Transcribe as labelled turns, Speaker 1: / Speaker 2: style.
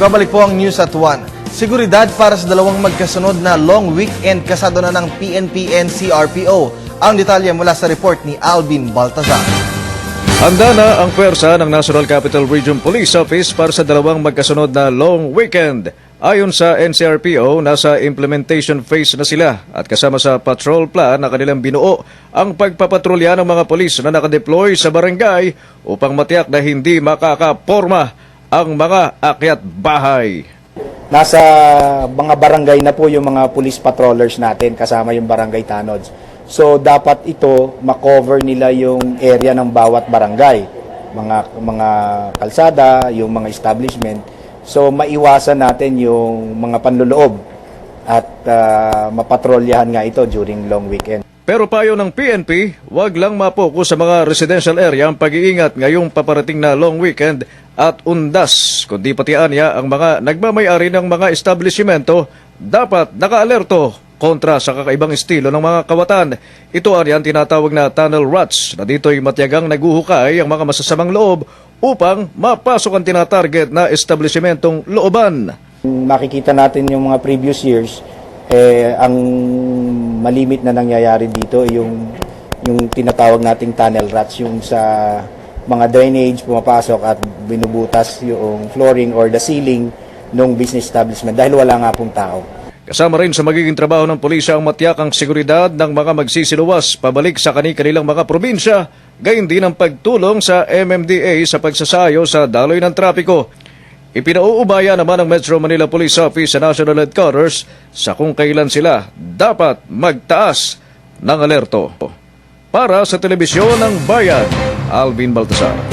Speaker 1: Nagbabalik po ang news at 1. Seguridad para sa dalawang magkasunod na long weekend kasado na ng PNP and CRPO. Ang detalye mula sa report ni Alvin Baltazar.
Speaker 2: Handa na ang pwersa ng National Capital Region Police Office para sa dalawang magkasunod na long weekend. Ayon sa NCRPO, nasa implementation phase na sila at kasama sa patrol plan na kanilang binuo ang pagpapatrolya ng mga polis na nakadeploy sa barangay upang matiyak na hindi makakaporma ang mga akyat bahay.
Speaker 3: Nasa mga barangay na po yung mga police patrollers natin kasama yung barangay tanods. So dapat ito makover nila yung area ng bawat barangay, mga mga kalsada, yung mga establishment. So maiwasan natin yung mga panloloob at ah, mapatrolyahan nga ito during long weekend.
Speaker 2: Pero payo ng PNP, wag lang mapokus sa mga residential area ang pag-iingat ngayong paparating na long weekend at undas, kundi pati anya ang mga nagmamayari ng mga establishmento dapat nakaalerto kontra sa kakaibang estilo ng mga kawatan. Ito ang yan tinatawag na tunnel rats na dito'y matyagang naguhukay ang mga masasamang loob upang mapasok ang tinatarget na establishmentong looban.
Speaker 3: Makikita natin yung mga previous years, eh, ang malimit na nangyayari dito yung yung tinatawag nating tunnel rats, yung sa mga drainage pumapasok at binubutas yung flooring or the ceiling ng business establishment dahil wala nga pong tao.
Speaker 2: Kasama rin sa magiging trabaho ng pulisya ang matiyak ang seguridad ng mga magsisiluwas pabalik sa kani-kanilang mga probinsya, gayon din ang pagtulong sa MMDA sa pagsasayo sa daloy ng trapiko. Ipinauubaya naman ng Metro Manila Police Office sa National Headquarters sa kung kailan sila dapat magtaas ng alerto. Para sa telebisyon ng Bayan, Alvin Baltasar.